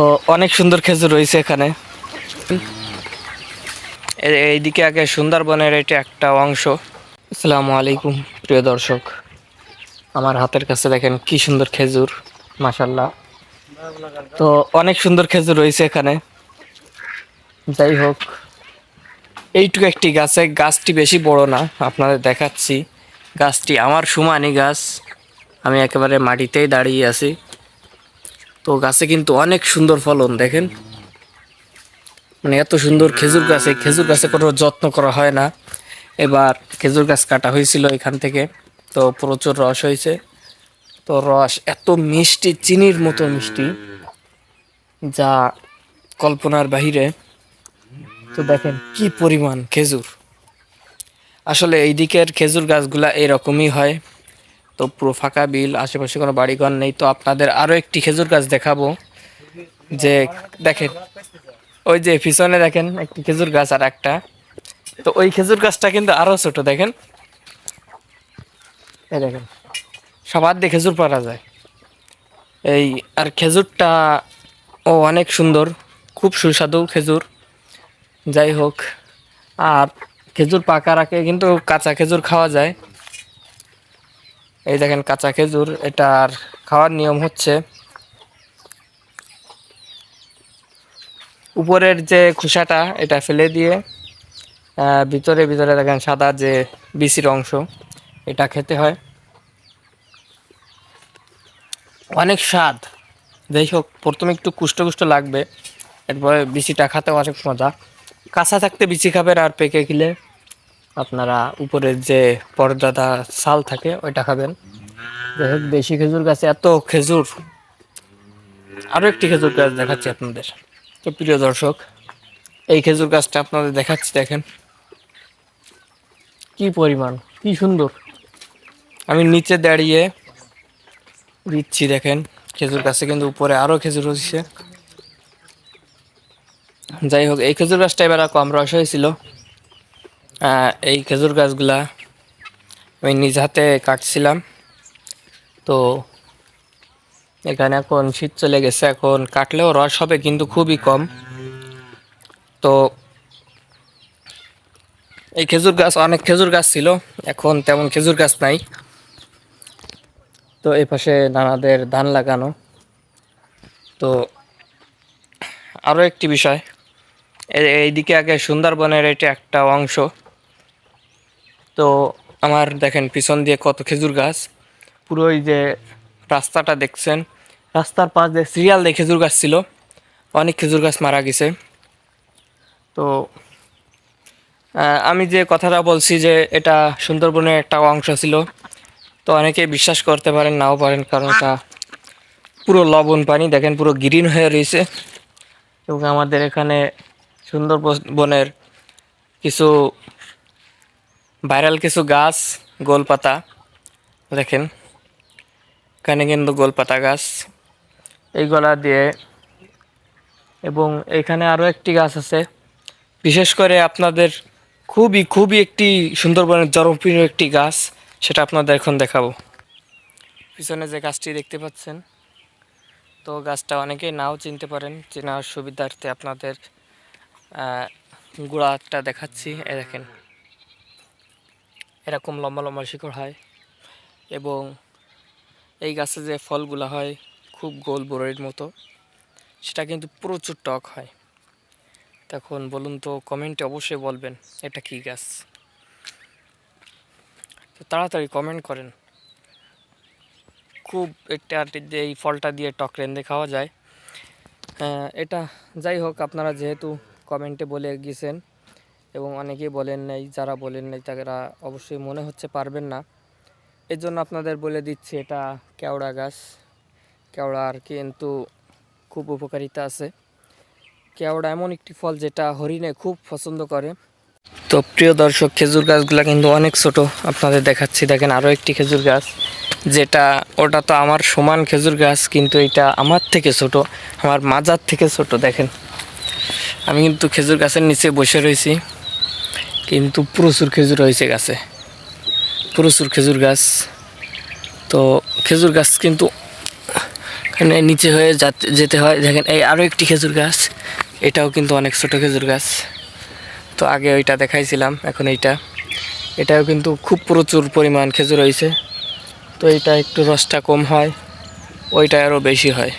তো অনেক সুন্দর খেজুর রয়েছে এখানে। এইদিকে আগে সুন্দরবনের এটা একটা অংশ। আসসালামু আলাইকুম, প্রিয় দর্শক। আমার হাতের কাছে দেখেন কি সুন্দর খেজুর মাসাল্লাহ তো অনেক সুন্দর খেজুর রয়েছে এখানে। যাই হোক, এইটুকু একটি গাছে, গাছটি বেশি বড় না, আপনাদের দেখাচ্ছি। গাছটি আমার সমানই গাছ, আমি একেবারে মাটিতেই দাঁড়িয়ে আছি। তো গাছে কিন্তু অনেক সুন্দর ফলন, দেখেন। মানে এত সুন্দর খেজুর গাছে খেজুর গাছে কোনো যত্ন করা হয় না। এবার খেজুর গাছ কাটা হয়েছিল এখান থেকে, তো প্রচুর রস হয়েছে। তো রস এত মিষ্টি, চিনির মতো মিষ্টি, যা কল্পনার বাহিরে। তো দেখেন কি পরিমাণ খেজুর। আসলে এই দিকের খেজুর গাছগুলা এরকমই হয়। তো পুরো ফাঁকা বিল, আশেপাশে কোনো বাড়িঘর নেই। তো আপনাদের আরও একটি খেজুর গাছ দেখাবো। যে দেখেন, ওই যে পিছনে দেখেন, একটি খেজুর গাছ আর একটা। তো ওই খেজুর গাছটা কিন্তু আরও ছোট, দেখেন। এই দেখেন, সবার দিয়ে খেজুর পারা যায়। এই, আর খেজুরটা, ও, অনেক সুন্দর। খুব সুস্বাদু খেজুর। যাই হোক, আর খেজুর পাকার আগে কিন্তু কাঁচা খেজুর খাওয়া যায়। এই দেখেন কাঁচা খেজুর, এটার খাওয়ার নিয়ম হচ্ছে উপরের যে খোসাটা, এটা ফেলে দিয়ে ভিতরে ভিতরে দেখেন সাদা যে বিচির অংশ, এটা খেতে হয়। অনেক স্বাদ। যাই হোক, প্রথমে একটু কুষ্ট কুষ্ট লাগবে, এরপরে বিচিটা খেতে অনেক মজা। কাঁচা থাকতে বিচি খাবেন আর পেকে খেলে আপনারা উপরের যে পর্দাটা ছাল থাকে, ওইটা খাবেন। যাই হোক, দেশি খেজুর গাছে এত খেজুর। আরও একটি খেজুর গাছ দেখাচ্ছি আপনাদের। তো প্রিয় দর্শক, এই খেজুর গাছটা আপনাদের দেখাচ্ছি, দেখেন। কি পরিমাণ, কি সুন্দর। আমি নিচে দাঁড়িয়ে দিচ্ছি, দেখেন। খেজুর গাছে কিন্তু উপরে আরও খেজুর হচ্ছে। যাই হোক, এই খেজুর গাছটা এবার কম রস হয়েছিল এই খেজুর গাছগুলা আমি নিজ হাতে কাটছিলাম। তো এখানে এখন শীত চলে গেছে, এখন কাটলেও রস হবে কিন্তু খুবই কম। তো এই খেজুর গাছ, অনেক খেজুর গাছ ছিল, এখন তেমন খেজুর গাছ নাই। তো এই পাশে নানাদের ধান লাগানো। তো আরও একটি বিষয় এইদিকে আগে সুন্দরবনের এটা একটা অংশ। তো আমার দেখেন পিছন দিয়ে কত খেজুর গাছ। পুরো ওই যে রাস্তাটা দেখছেন, রাস্তার পাশ দিয়ে সিরিয়াল দিয়ে খেজুর গাছ ছিল, অনেক খেজুর গাছ মারা গেছে। তো আমি যে কথাটা বলছি যে এটা সুন্দরবনের একটা অংশ ছিল, তো অনেকে বিশ্বাস করতে পারেন, নাও পারেন, কারণ এটা পুরো লবণ পানি, দেখেন পুরো গ্রিন হয়ে রয়েছে। এবং আমাদের এখানে সুন্দরবনের কিছু ভাইরাল কিছু গাছ, গোলপাতা। দেখেন, এখানে কিন্তু গোলপাতা গাছ। এইগুলা দিয়ে এবং এখানে আরও একটি গাছ আছে। বিশেষ করে আপনাদের খুবই খুবই একটি সুন্দরবনের জনপ্রিয় একটি গাছ, সেটা আপনাদের এখন দেখাবো। পিছনে যে গাছটি দেখতে পাচ্ছেন, তো গাছটা অনেকেই নাও চিনতে পারেন, চেনার সুবিধার্থে আপনাদের গোড়াটা দেখাচ্ছি। এ দেখেন এরকম লম্বা লম্বা শিকড় হয় এবং এই গাছে যে ফলগুলো হয় খুব গোল বড়ির মতো, সেটা কিন্তু প্রচুর টক হয়। তখন বলুন তো কমেন্টে অবশ্যই বলবেন এটা কি গাছ। তো তাড়াতাড়ি কমেন্ট করেন। খুব এটা এই ফলটা দিয়ে টক রেঁধে খাওয়া যায়। এটা যাই হোক, আপনারা যেহেতু কমেন্টে বলে গিয়েছেন এবং অনেকেই বলেন নাই, যারা বলেন নাই তারা অবশ্যই মনে হচ্ছে পারবেন না। এর জন্য আপনাদের বলে দিচ্ছি, এটা কেওড়া গাছ। কেওড়ার কিন্তু খুব উপকারিতা আছে। কেওড়া এমন একটি ফল যেটা হরিণে খুব পছন্দ করে। তো প্রিয় দর্শক, খেজুর গাছগুলো কিন্তু অনেক ছোট। আপনাদের দেখাচ্ছি, দেখেন আরও একটি খেজুর গাছ, যেটা, ওটা তো আমার সমান খেজুর গাছ, কিন্তু এটা আমার থেকে ছোট, আমার মাজার থেকে ছোট, দেখেন। আমি কিন্তু খেজুর গাছের নিচে বসে রয়েছি। কিন্তু প্রচুর খেজুর হয়েছে গাছে। প্রচুর খেজুর গাছ। তো খেজুর গাছ কিন্তু এখানে নিচে হয়ে যাতে- যেতে হয়। দেখেন এই আরও একটি খেজুর গাছ। এটাও কিন্তু অনেক ছোট খেজুর গাছ। তো আগে ওইটা দেখাইছিলাম, এখন এইটা। এটাও কিন্তু খুব প্রচুর পরিমাণ খেজুর হয়েছে। তো এটা একটু রসটা কম হয়, ওইটা আরও বেশি হয়।